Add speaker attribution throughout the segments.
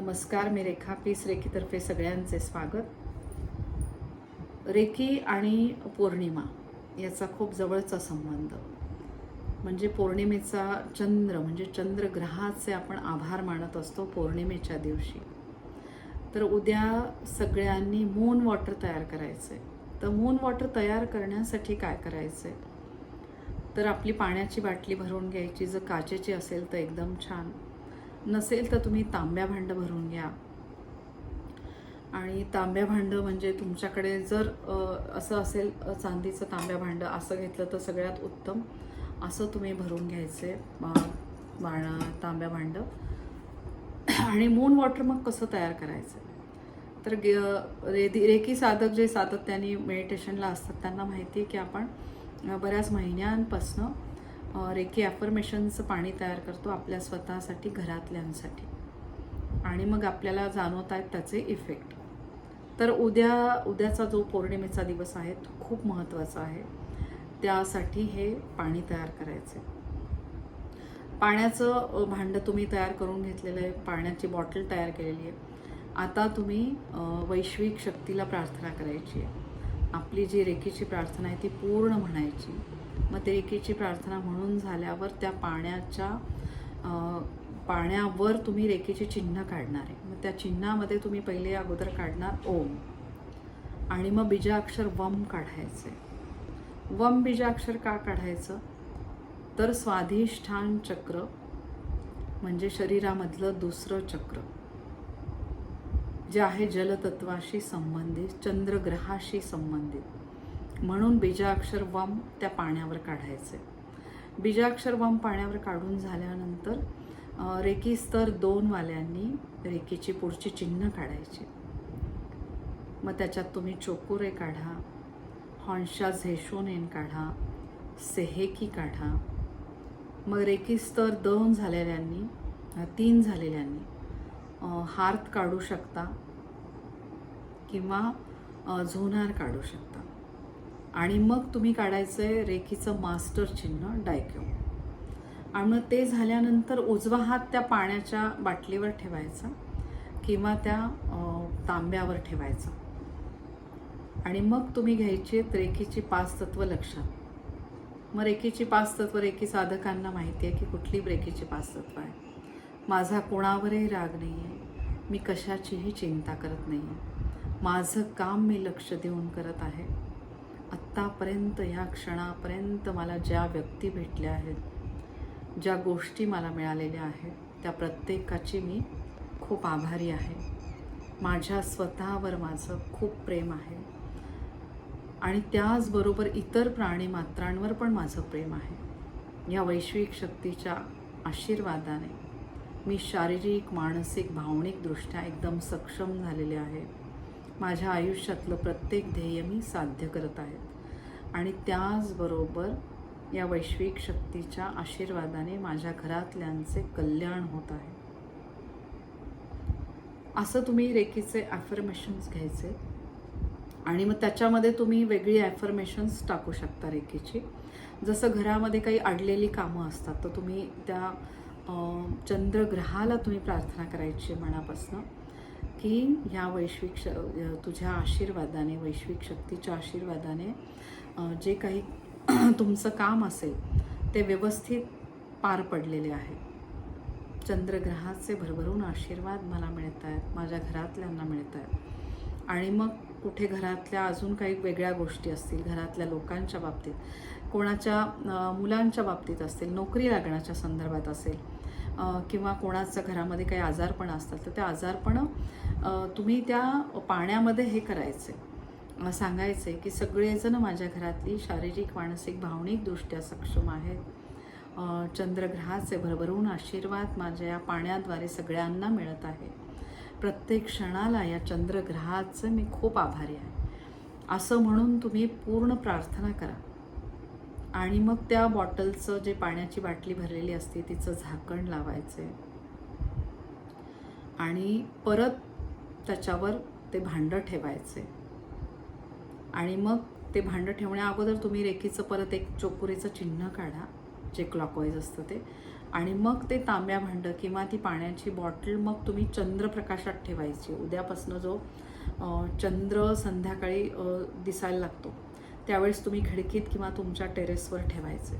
Speaker 1: नमस्कार मी रेखा. पीस रेखीतर्फे सगळ्यांचे स्वागत. रेखी आणि पौर्णिमा याचा खूप जवळचा संबंध. म्हणजे पौर्णिमेचा चंद्र म्हणजे चंद्रग्रहाचे आपण आभार मानत असतो पौर्णिमेच्या दिवशी. तर उद्या सगळ्यांनी मून वॉटर तयार करायचं आहे तर मून वॉटर तयार करण्यासाठी काय करायचं आहे तर आपली पाण्याची बाटली भरून घ्यायची. जर काचेची असेल तर एकदम छान. नसेल तर तुम्ही तांब्या भांडं भरून घ्या. आणि तांब्या भांडं म्हणजे तुमच्याकडे जर असं असेल चांदीचं तांब्या भांडं असं घेतलं तर सगळ्यात उत्तम. असं तुम्ही भरून घ्यायचे बाण तांब्या भांडं. आणि मून वॉटर मग कसं तयार करायचं? तर गे- रेदी रेकी साधक जे सातत्याने मेडिटेशनला असतात त्यांना माहिती आहे की आपण बऱ्याच महिन्यांपासनं रेखी ॲफर्मेशनचं पाणी तयार करतो आपल्या स्वतःसाठी घरातल्यांसाठी. आणि मग आपल्याला जाणवत आहेत त्याचे इफेक्ट तर उद्या उद्याचा जो पौर्णिमेचा दिवस आहे तो खूप महत्त्वाचा आहे. त्यासाठी हे पाणी तयार करायचे. पाण्याचं भांडं तुम्ही तयार करून घेतलेलं आहे पाण्याची बॉटल तयार केलेली आहे. आता तुम्ही वैश्विक शक्तीला प्रार्थना करायची आहे. आपली जी रेखीची प्रार्थना आहे ती पूर्ण म्हणायची. मग ते रेकीची प्रार्थना म्हणून झाल्यावर त्या पाण्याच्या पाण्यावर तुम्ही रेखेचे चिन्ह काढणार आहे. मग त्या चिन्हामध्ये तुम्ही पहिले अगोदर काढणार ओम. आणि मग बीजाक्षर वम काढायचे. वम बीजाक्षर का काढायचं? तर स्वाधिष्ठान चक्र म्हणजे शरीरामधलं दुसरं चक्र जे आहे जलतत्वाशी संबंधित चंद्रग्रहाशी संबंधित. म्हणून बीजाक्षर वम त्या पाण्यावर काढायचे. बीजाक्षर वम पाण्यावर काढून झाल्यानंतर रेकी स्तर दोन वाल्यांनी रेकीची पुढची चिन्ह काढायची. मग त्याच्यात तुम्ही चोकुरे काढा हॉन्शा झेशोनेन काढा सेहेकी काढा. मग रेकी स्तर दोन झालेल्यांनी तीन झालेल्यांनी हार्त काढू शकता किंवा झोनार काढू शकता. आणि मग तुम्ही काढायचं आहे रेखीचं मास्टर चिन्ह डायक्यू. आणि मग ते झाल्यानंतर उजवा हात त्या पाण्याच्या बाटलीवर ठेवायचा किंवा त्या तांब्यावर ठेवायचा. आणि मग तुम्ही घ्यायची आहेत रेखीची पाच तत्व लक्षात. मग रेखीची पाच तत्व रेखी साधकांना माहिती आहे की कुठली रेखीची पाच तत्व आहे. माझा कोणावरही राग नाही आहे मी कशाचीही चिंता करत नाही आहे माझं काम मी लक्ष देऊन करत आहे. आत्तापर्यंत ह्या क्षणापर्यंत मला ज्या व्यक्ती भेटल्या आहेत ज्या गोष्टी मला मिळालेल्या आहेत त्या प्रत्येकाची मी खूप आभारी आहे. माझ्या स्वतःवर माझं खूप प्रेम आहे. आणि त्याचबरोबर इतर प्राणी मात्रांवर पण माझं प्रेम आहे. या वैश्विक शक्तीच्या आशीर्वादाने मी शारीरिक मानसिक भावनिकदृष्ट्या एकदम सक्षम झालेले आहे. माझ्या आयुष्यातलं प्रत्येक ध्येय मी साध्य करत आहे. आणि त्याचबरोबर या वैश्विक शक्तीच्या आशीर्वादाने माझ्या घरातल्यांचे कल्याण होत आहे. असं तुम्ही रेकीचे ॲफर्मेशन्स घ्यायचे आणि मग त्याच्यामध्ये तुम्ही वेगळी ॲफर्मेशन्स टाकू शकता रेकीची जसं घरामध्ये काही अडलेली कामं असतात तर तुम्ही त्या चंद्रग्रहाला तुम्ही प्रार्थना करायची मनापासनं. की ह्या वैश्विक श तुझ्या आशीर्वादाने वैश्विक शक्तीच्या आशीर्वादाने जे काही तुमचं काम असेल ते व्यवस्थित पार पडलेले आहे. चंद्रग्रहाचे भरभरून आशीर्वाद मला मिळत आहेत माझ्या घरातल्यांना मिळत आहेत आणि मग कुठे घरातल्या अजून काही वेगळ्या गोष्टी असतील घरातल्या लोकांच्या बाबतीत कोणाच्या मुलांच्या बाबतीत असतील नोकरी लागण्याच्या संदर्भात असेल किंवा कोणाचं घरामध्ये काही आजारपण असतात तर त्या आजारपण तुम्ही त्या पाण्यामध्ये हे करायचे. सांगायचे की सगळेजण माझ्या घरातली शारीरिक मानसिक भावनिकदृष्ट्या सक्षम आहेत. चंद्रग्रहाचे भरभरून आशीर्वाद माझ्या या पाण्याद्वारे सगळ्यांना मिळत आहे. प्रत्येक क्षणाला या चंद्रग्रहाचं मी खूप आभारी आहे. असं म्हणून तुम्ही पूर्ण प्रार्थना करा. आणि मग त्या बॉटलचं जे पाण्याची बाटली भरलेली असते तिचं झाकण लावायचे. आणि परत त्याच्यावर ते भांडं ठेवायचे. आणि मग ते भांडं ठेवण्या अगोदर तुम्ही रेखीचं परत एक चोकुरीचं चिन्ह काढा जे क्लॉकवाईज असतं ते. आणि मग ते तांब्या भांडं किंवा ती पाण्याची बॉटल मग तुम्ही चंद्रप्रकाशात ठेवायची. उद्यापासनं जो चंद्र संध्याकाळी दिसायला लागतो. त्यावेळेस तुम्ही खिडकीत किंवा तुमच्या टेरेसवर ठेवायचे.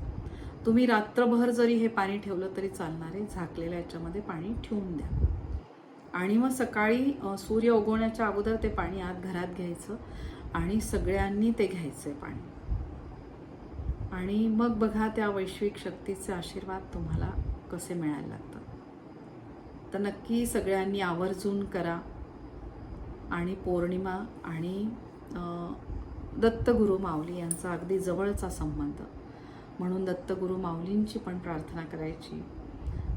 Speaker 1: तुम्ही रात्रभर जरी हे पाणी ठेवलं तरी चालणार आहे झाकलेल्या याच्यामध्ये पाणी ठेवून द्या. आणि मग सकाळी सूर्य उगवण्याच्या अगोदर ते पाणी आत घरात घ्यायचं आणि सगळ्यांनी ते घ्यायचं आहे पाणी. आणि मग बघा त्या वैश्विक शक्तीचे आशीर्वाद तुम्हाला कसे मिळायला लागतात. तर नक्की सगळ्यांनी आवर्जून करा आणि पौर्णिमा आणि दत्तगुरु माऊली यांचा अगदी जवळचा संबंध. म्हणून दत्तगुरु माऊलींची पण प्रार्थना करायची.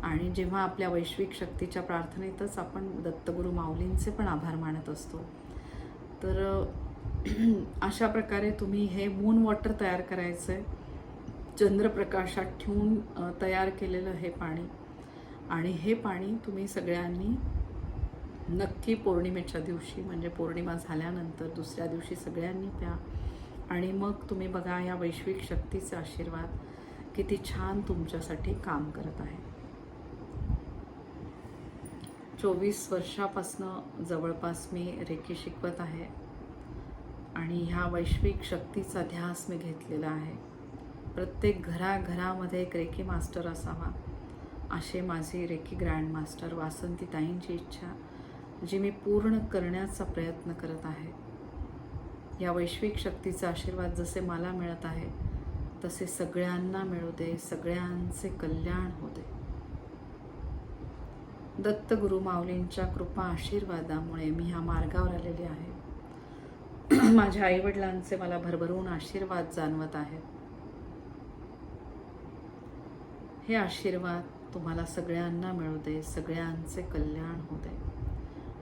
Speaker 1: आणि जेव्हा आपल्या वैश्विक शक्तीच्या प्रार्थनेतच आपण दत्तगुरु माऊलींचे पण आभार मानत असतो. तर अशा प्रकारे तुम्ही हे मून वॉटर तयार करायचं आहे चंद्रप्रकाशात ठेवून तयार केलेलं हे पाणी. आणि हे पाणी तुम्ही सगळ्यांनी नक्की पौर्णिमेच्या दिवशी म्हणजे पौर्णिमा झाल्यानंतर दुसऱ्या दिवशी सगळ्यांनी प्या. आणि मग तुम्ही बघा या वैश्विक शक्तीचे आशीर्वाद किती छान तुमच्यासाठी काम करत आहे. चोवीस वर्षापासनं जवळपास मी रेकी शिकवत आहे. आणि ह्या वैश्विक शक्तीचा ध्यास मी घेतलेला आहे. प्रत्येक घराघरामध्ये एक रेकी मास्टर असावा असे माझे रेकी ग्रँड मास्टर वासंतीताईंची इच्छा. जी मी पूर्ण करण्याचा प्रयत्न करत आहे. या वैश्विक शक्तीचा आशीर्वाद जसे मला मिळत आहे तसे सगळ्यांना मिळू दे सगळ्यांचे कल्याण होऊ दे. दत्तगुरु माऊलींच्या कृपा आशीर्वादामुळे मी ह्या मार्गावर आलेले आहे. माझ्या आईवडिलांचे मला भरभरून आशीर्वाद जाणवत आहेत. हे आशीर्वाद तुम्हाला सगळ्यांना मिळू दे सगळ्यांचे कल्याण होऊ दे.